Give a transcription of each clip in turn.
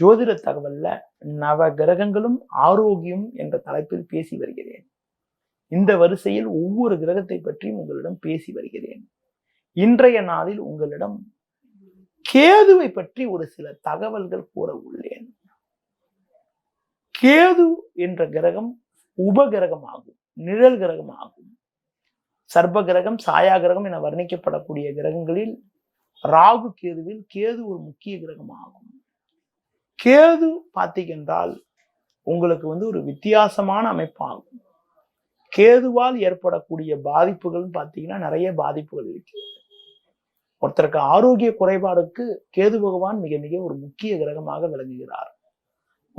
ஜோதிட தகவல்ல நவ கிரகங்களும் ஆரோக்கியம் என்ற தலைப்பில் பேசி வருகிறேன். இந்த வரிசையில் ஒவ்வொரு கிரகத்தை பற்றியும் உங்களிடம் பேசி வருகிறேன். இன்றைய நாளில் உங்களிடம் கேதுவை பற்றி ஒரு சில தகவல்கள் கூற உள்ளேன். கேது என்ற கிரகம் உபகிரகம் ஆகும் நிழல் கிரகம் ஆகும் சர்ப கிரகம் சாயா கிரகம் என வர்ணிக்கப்படக்கூடிய கிரகங்களில் ராகு கேதுவில் கேது ஒரு முக்கிய கிரகம் ஆகும் கேது பார்த்தீங்கன்றால் உங்களுக்கு வந்து ஒரு வித்தியாசமான அமைப்பாகும். கேதுவால் ஏற்படக்கூடிய பாதிப்புகள்னு பார்த்தீங்கன்னா நிறைய பாதிப்புகள் இருக்கு. ஒருத்தருக்கு ஆரோக்கிய குறைபாடுக்கு கேது பகவான் மிக மிக ஒரு முக்கிய கிரகமாக விளங்குகிறார்.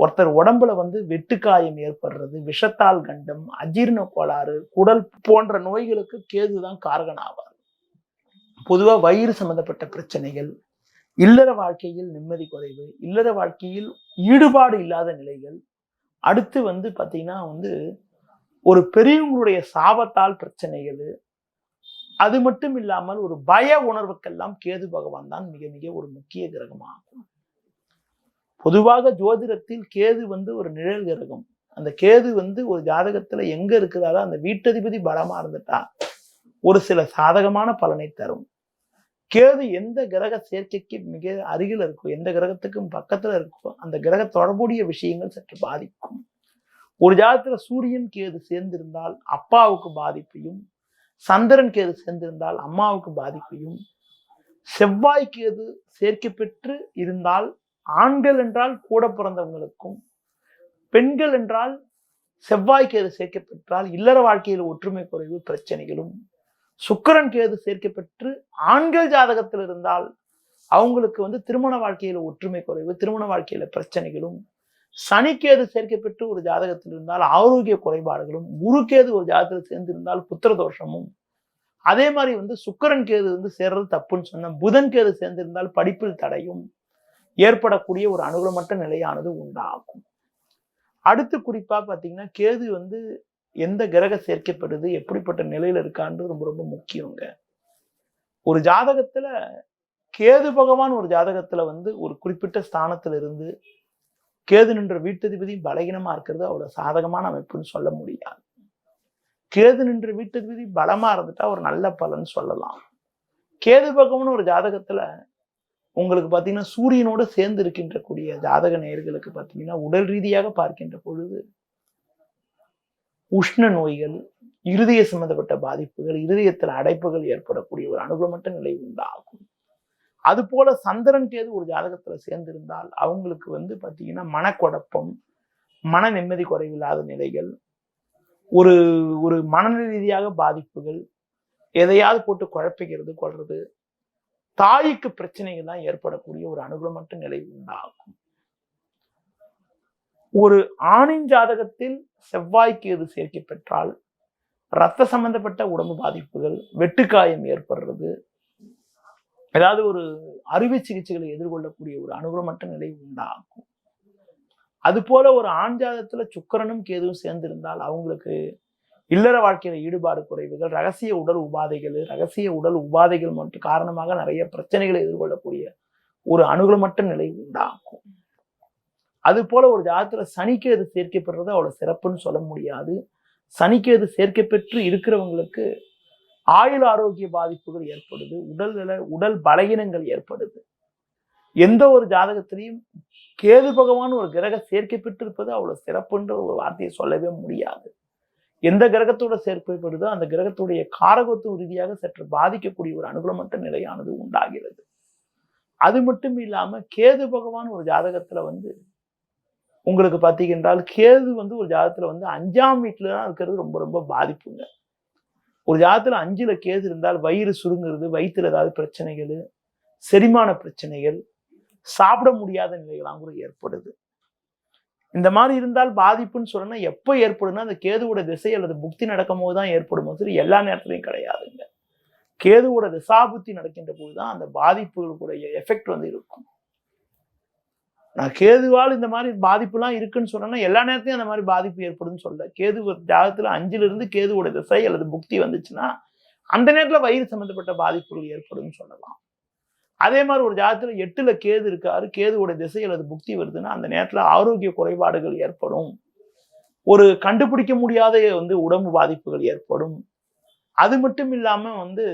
ஒருத்தர் உடம்புல வந்து வெட்டுக்காயம் ஏற்படுறது விஷத்தால் கண்டம் அஜீர்ண கோளாறு குடல் போன்ற நோய்களுக்கு கேது தான் காரகன் ஆவார் பொதுவாக வயிறு சம்பந்தப்பட்ட பிரச்சனைகள் இல்லற வாழ்க்கையில் நிம்மதி குறைவு இல்லற வாழ்க்கையில் ஈடுபாடு இல்லாத நிலைகள். அடுத்து வந்து பார்த்தீங்கன்னா வந்து ஒரு பெரியவங்களுடைய சாபத்தால் பிரச்சனைகள் அது மட்டும் இல்லாமல் ஒரு பய உணர்வுக்கெல்லாம் கேது பகவான் தான் மிக மிக ஒரு முக்கிய கிரகமாகும். பொதுவாக ஜோதிடத்தில் கேது வந்து ஒரு நிழல் கிரகம். அந்த கேது வந்து ஒரு ஜாதகத்துல எங்க இருக்கிறாரோ அந்த வீட்டதிபதி பலமா இருந்துட்டா ஒரு சில சாதகமான பலனை தரும். கேது எந்த கிரக சேர்க்கைக்கு மிக அருகில் இருக்கோ எந்த கிரகத்துக்கும் பக்கத்துல இருக்கோ அந்த கிரக தொடர்புடைய விஷயங்கள் சற்று பாதிக்கும். ஒரு ஜாதத்தில் சூரியன் கேது சேர்ந்திருந்தால் அப்பாவுக்கு பாதிப்பையும் சந்திரன் கேது சேர்ந்திருந்தால் அம்மாவுக்கு பாதிப்பையும் செவ்வாய் கேது சேர்க்கை பெற்று இருந்தால் ஆண்கள் என்றால் கூட பிறந்தவங்களுக்கும் பெண்கள் என்றால் செவ்வாய் கேது சேர்க்கை பெற்றால் இல்லற வாழ்க்கையில் ஒற்றுமை குறைவு பிரச்சனைகளும் சுக்கரன் கேது சேர்க்கை பெற்று ஆண்கள் ஜாதகத்தில் இருந்தால் அவங்களுக்கு வந்து திருமண வாழ்க்கையில ஒற்றுமை குறைவு திருமண வாழ்க்கையில பிரச்சனைகளும் சனிக்கேது சேர்க்கை பெற்று ஒரு ஜாதகத்தில் இருந்தால் ஆரோக்கிய குறைபாடுகளும் குருக்கேது ஒரு ஜாதகத்தில் சேர்ந்திருந்தால் புத்திர தோஷமும் அதே மாதிரி வந்து சுக்கிரன் கேது வந்து சேர்றது தப்புன்னு சொன்னால் புதன் கேது சேர்ந்திருந்தால் படிப்பில் தடையும் ஏற்படக்கூடிய ஒரு அனுகூலமற்ற நிலையானது உண்டாகும். அடுத்து குறிப்பாக பார்த்தீங்கன்னா கேது வந்து எந்த கிரக சேர்க்கப்படுது எப்படிப்பட்ட நிலையில இருக்கான்றது ரொம்ப ரொம்ப முக்கியங்க. ஒரு ஜாதகத்துல கேது பகவான் ஒரு ஜாதகத்துல வந்து ஒரு குறிப்பிட்ட ஸ்தானத்துல இருந்து கேது நின்ற வீட்டதிபதி பலகீனமா இருக்கிறது அவரோட சாதகமான அமைப்புன்னு சொல்ல முடியாது. கேது நின்ற வீட்டதிபதி பலமா இருந்துட்டா ஒரு நல்ல பலன் சொல்லலாம். கேது பகவான் ஒரு ஜாதகத்துல உங்களுக்கு பார்த்தீங்கன்னா சூரியனோடு சேர்ந்து இருக்கின்ற கூடிய ஜாதக நேர்களுக்கு பார்த்தீங்கன்னா உடல் ரீதியாக பார்க்கின்ற பொழுது உஷ்ண நோய்கள் இருதய சம்பந்தப்பட்ட பாதிப்புகள் இருதயத்தில் அடைப்புகள் ஏற்படக்கூடிய ஒரு அனுகூலமற்ற நிலை உண்டாகும். அது போல சந்திரன் கேது ஒரு ஜாதகத்துல சேர்ந்திருந்தால் அவங்களுக்கு வந்து பார்த்தீங்கன்னா மனக்குழப்பம் மன நிம்மதி குறைவில்லாத நிலைகள் ஒரு ஒரு மனநிலை ரீதியாக பாதிப்புகள் எதையாவது போட்டு குழப்பிக்கிறது கொள்றது தாய்க்கு பிரச்சனைகள் தான் ஏற்படக்கூடிய ஒரு அனுகூலமற்ற நிலை உண்டாகும். ஒரு ஆணின் ஜாதகத்தில் செவ்வாய்க்கு எது சேர்க்கை பெற்றால் ரத்த சம்பந்தப்பட்ட உடம்பு பாதிப்புகள் வெட்டுக்காயம் ஏற்படுறது. ஏதாவது ஒரு அறுவை சிகிச்சைகளை எதிர்கொள்ளக்கூடிய ஒரு அனுகூலமற்ற நிலை உண்டாகும். அது போல ஒரு ஆண் ஜாதகத்துல சுக்கரனும் கேதுவும் சேர்ந்திருந்தால் அவங்களுக்கு இல்லற வாழ்க்கையில ஈடுபாடு குறைவுகள் ரகசிய உடல் உபாதைகள் ரகசிய உடல் உபாதைகள் மற்றும் காரணமாக நிறைய பிரச்சனைகளை எதிர்கொள்ளக்கூடிய ஒரு அனுகூலமற்ற நிலை உண்டாகும். அது போல ஒரு ஜாதகத்தில் சனிக்கேது சேர்க்கப்படுறது அவ்வளோ சிறப்புன்னு சொல்ல முடியாது. சனிக்கேது சேர்க்கை பெற்று இருக்கிறவங்களுக்கு ஆயுள் ஆரோக்கிய பாதிப்புகள் ஏற்படுது உடல் நில உடல் பலகீனங்கள் ஏற்படுது. எந்த ஒரு ஜாதகத்திலையும் கேது பகவான் ஒரு கிரக சேர்க்கை பெற்றிருப்பது அவ்வளவு சிறப்புன்ற ஒரு வார்த்தையை சொல்லவே முடியாது. எந்த கிரகத்தோட சேர்க்கைப்படுதோ அந்த கிரகத்துடைய காரகத்துவ ரீதியாக சற்று பாதிக்கக்கூடிய ஒரு அனுகூலமற்ற நிலையானது உண்டாகிறது. அது மட்டும் இல்லாமல் கேது பகவான் ஒரு ஜாதகத்தில் வந்து உங்களுக்கு பார்த்தீங்கன்றால் கேது வந்து ஒரு ஜாதத்தில் வந்து அஞ்சாம் வீட்டில் தான் இருக்கிறது ரொம்ப ரொம்ப பாதிப்புங்க. ஒரு ஜாதத்தில் அஞ்சில் கேது இருந்தால் வயிறு சுருங்குறது வயிற்றில் ஏதாவது பிரச்சனைகள் செரிமான பிரச்சனைகள் சாப்பிட முடியாத நிலைகளாம் கூட ஏற்படுது. இந்த மாதிரி இருந்தால் பாதிப்புன்னு சொல்லணும்னா எப்போ ஏற்படும்னா அந்த கேதுவோட திசை அல்லது புக்தி நடக்கும் போது தான் ஏற்படும். சரி எல்லா நேரத்துலையும் கிடையாதுங்க. கேதுவோட திசாபுத்தி நடக்கின்ற போது தான் அந்த பாதிப்புகளுடைய எஃபெக்ட் வந்து இருக்கும். நான் கேதுவால் இந்த மாதிரி பாதிப்புலாம் இருக்குன்னு சொன்னேன்னா எல்லா நேரத்தையும் அந்த மாதிரி பாதிப்பு ஏற்படுதுன்னு சொல்ல கேது ஜாதகத்தில் அஞ்சிலிருந்து கேதுவோட திசை அல்லது புக்தி வந்துச்சுன்னா அந்த நேரத்தில் வயிறு சம்மந்தப்பட்ட பாதிப்புகள் ஏற்படும்னு சொல்லலாம். அதே மாதிரி ஒரு ஜாதத்தில் எட்டில் கேது இருக்காரு கேதுவோட திசை அல்லது புக்தி வருதுன்னா அந்த நேரத்தில் ஆரோக்கிய குறைபாடுகள் ஏற்படும். ஒரு கண்டுபிடிக்க முடியாத வந்து உடம்பு பாதிப்புகள் ஏற்படும். அது மட்டும் இல்லாமல் வந்து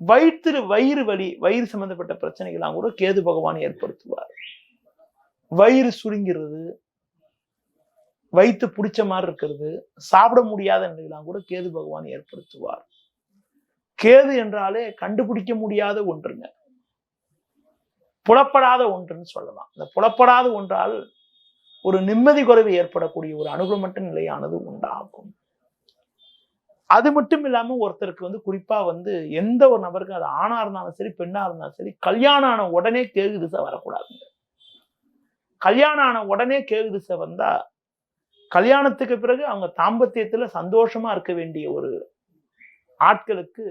வயிற்று வயிறு வலி வயிறு சம்மந்தப்பட்ட பிரச்சனைகள்லாம் கூட கேது பகவான் ஏற்படுத்துவார். வயிறு சுருங்கிறது வயிற்று பிடிச்ச மாதிரி இருக்கிறது சாப்பிட முடியாத நிலையெல்லாம் கூட கேது பகவான் ஏற்படுத்துவார். கேது என்றாலே கண்டுபிடிக்க முடியாத ஒன்றுங்க. புலப்படாத ஒன்றுன்னு சொல்லலாம். இந்த புலப்படாத ஒன்றால் ஒரு நிம்மதி குறைவு ஏற்படக்கூடிய ஒரு அனுகூலமற்ற நிலையானது உண்டாகும். அது மட்டும் இல்லாம ஒருத்தருக்கு வந்து குறிப்பா வந்து எந்த ஒரு நபருக்கும் அது ஆணா இருந்தாலும் சரி பெண்ணா இருந்தாலும் சரி கல்யாணம் ஆன உடனே கேது திசை வரக்கூடாதுங்க. கல்யாணம் ஆன உடனே கேது திசை வந்தா கல்யாணத்துக்கு பிறகு அவங்க தாம்பத்தியத்துல சந்தோஷமா இருக்க வேண்டிய ஒரு ஆட்களுக்கு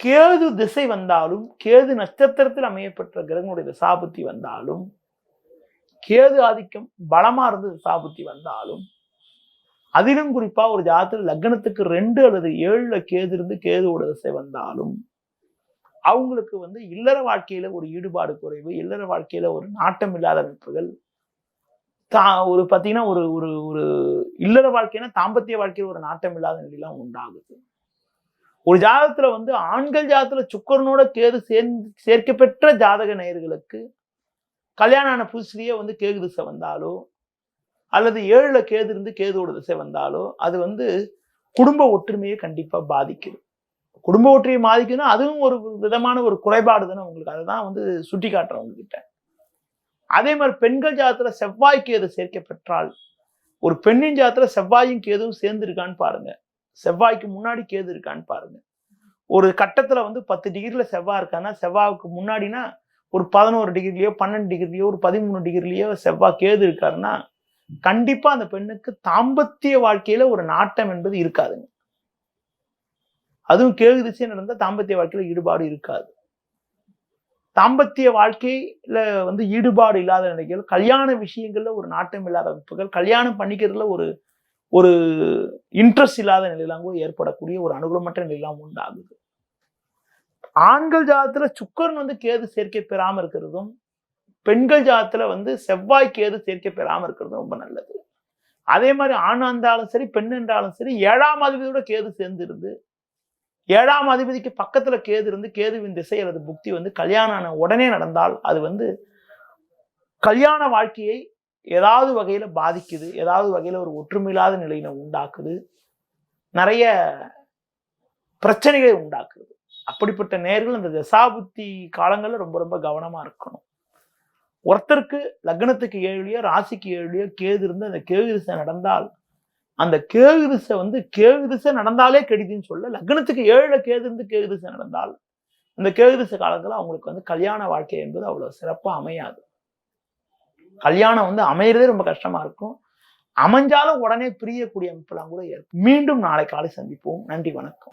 கேது திசை வந்தாலும் கேது நட்சத்திரத்தில் அமையப்பட்ட கிரகங்களுடைய திசாபுத்தி வந்தாலும் கேது ஆதிக்கம் பலமா இருந்து திசாபுத்தி வந்தாலும் அதிலும் குறிப்பா ஒரு ஜாதத்தில் லக்னத்துக்கு ரெண்டு அல்லது ஏழுல கேது இருந்து கேதுவோட திசை வந்தாலும் அவங்களுக்கு வந்து இல்லற வாழ்க்கையில ஒரு ஈடுபாடு குறைவு இல்லற வாழ்க்கையில ஒரு நாட்டம் இல்லாத அமைப்புகள் தா ஒரு பார்த்தீங்கன்னா ஒரு ஒரு ஒரு இல்லற வாழ்க்கைனா தாம்பத்திய வாழ்க்கையில் ஒரு நாட்டம் இல்லாத நிலையெல்லாம் உண்டாகுது. ஒரு ஜாதகத்துல வந்து ஆண்கள் ஜாதகத்துல சுக்கரனோட கேது சேர்ந்து சேர்க்கப்பெற்ற ஜாதக நேயர்களுக்கு கல்யாணம் ஆன புதுசுலயே வந்து கேது திசை வந்தாலோ அல்லது ஏழுல கேது இருந்து கேதுவோட திசை வந்தாலோ அது வந்து குடும்ப ஒற்றுமையை கண்டிப்பாக பாதிக்குது. குடும்ப ஒற்றியை பாதிக்குதுன்னா அதுவும் ஒரு விதமான ஒரு குறைபாடு தானே உங்களுக்கு. அதை தான் வந்து சுட்டி காட்டுறேன் உங்ககிட்ட. அதே மாதிரி பெண்கள் ஜாதத்தில் செவ்வாய்க்கு எது சேர்க்க பெற்றால் ஒரு பெண்ணின் ஜாதத்தில் செவ்வாயும் கேதுவும் சேர்ந்து இருக்கான்னு பாருங்க. செவ்வாய்க்கு முன்னாடி கேது இருக்கான்னு பாருங்க. ஒரு கட்டத்தில் வந்து பத்து டிகிரியில் செவ்வாய் இருக்கான்னா செவ்வாய்க்கு முன்னாடினா ஒரு பதினோரு டிகிரிலையோ பன்னெண்டு டிகிரிலையோ ஒரு பதிமூணு டிகிரிலையோ செவ்வாய் கேது இருக்காருன்னா கண்டிப்பாக அந்த பெண்ணுக்கு தாம்பத்திய வாழ்க்கையில் ஒரு நாட்டம் என்பது இருக்காதுங்க. அதுவும் கேது திசை நடந்தா தாம்பத்திய வாழ்க்கையில் ஈடுபாடு இருக்காது. தாம்பத்திய வாழ்க்கையில வந்து ஈடுபாடு இல்லாத நிலைகள் கல்யாண விஷயங்கள்ல ஒரு நாட்டம் இல்லாத அமைப்புகள் கல்யாணம் பண்ணிக்கிறதுல ஒரு ஒரு இன்ட்ரெஸ்ட் இல்லாத நிலையெல்லாம் கூட ஏற்படக்கூடிய ஒரு அனுகூலமற்ற நிலையெல்லாம் உண்டாகுது. ஆண்கள் ஜாதத்துல சுக்கரன் வந்து கேது சேர்க்கை பெறாம இருக்கிறதும் பெண்கள் ஜாதத்துல வந்து செவ்வாய் கேது சேர்க்கை பெறாம இருக்கிறதும் ரொம்ப நல்லது. அதே மாதிரி ஆணா இருந்தாலும் சரி பெண் என்றாலும் சரி ஏழாம் அதிபதியோட கேது சேர்ந்து இருந்து ஏழாம் அதிபதிக்கு பக்கத்துல கேது இருந்து கேதுவின் திசை அல்லது புக்தி வந்து கல்யாணம் ஆன உடனே நடந்தால் அது வந்து கல்யாண வாழ்க்கையை ஏதாவது வகையில பாதிக்குது ஏதாவது வகையில ஒரு ஒற்றுமையில்லாத நிலையினை உண்டாக்குது நிறைய பிரச்சனைகளை உண்டாக்குது. அப்படிப்பட்ட நேர்கள் அந்த தசாபுத்தி காலங்கள்ல ரொம்ப ரொம்ப கவனமா இருக்கணும். ஒருத்தருக்கு லக்னத்துக்கு ஏழுலையோ ராசிக்கு ஏழுலையோ கேது இருந்து அந்த கேது திசை நடந்தால் அந்த கேது திசை வந்து கேது திசை நடந்தாலே கெடுதின்னு சொல்ல லக்னத்துக்கு ஏழுல கேது இருந்து கேது திசை நடந்தால் அந்த கேது திசை காலத்துல அவங்களுக்கு வந்து கல்யாண வாழ்க்கை என்பது அவ்வளவு சிறப்பாக அமையாது. கல்யாணம் வந்து அமையிறதே ரொம்ப கஷ்டமா இருக்கும். அமைஞ்சாலும் உடனே பிரியக்கூடிய அமைப்பெல்லாம் கூட ஏற்படும் மீண்டும் நாளை காலை சந்திப்போம். நன்றி வணக்கம்.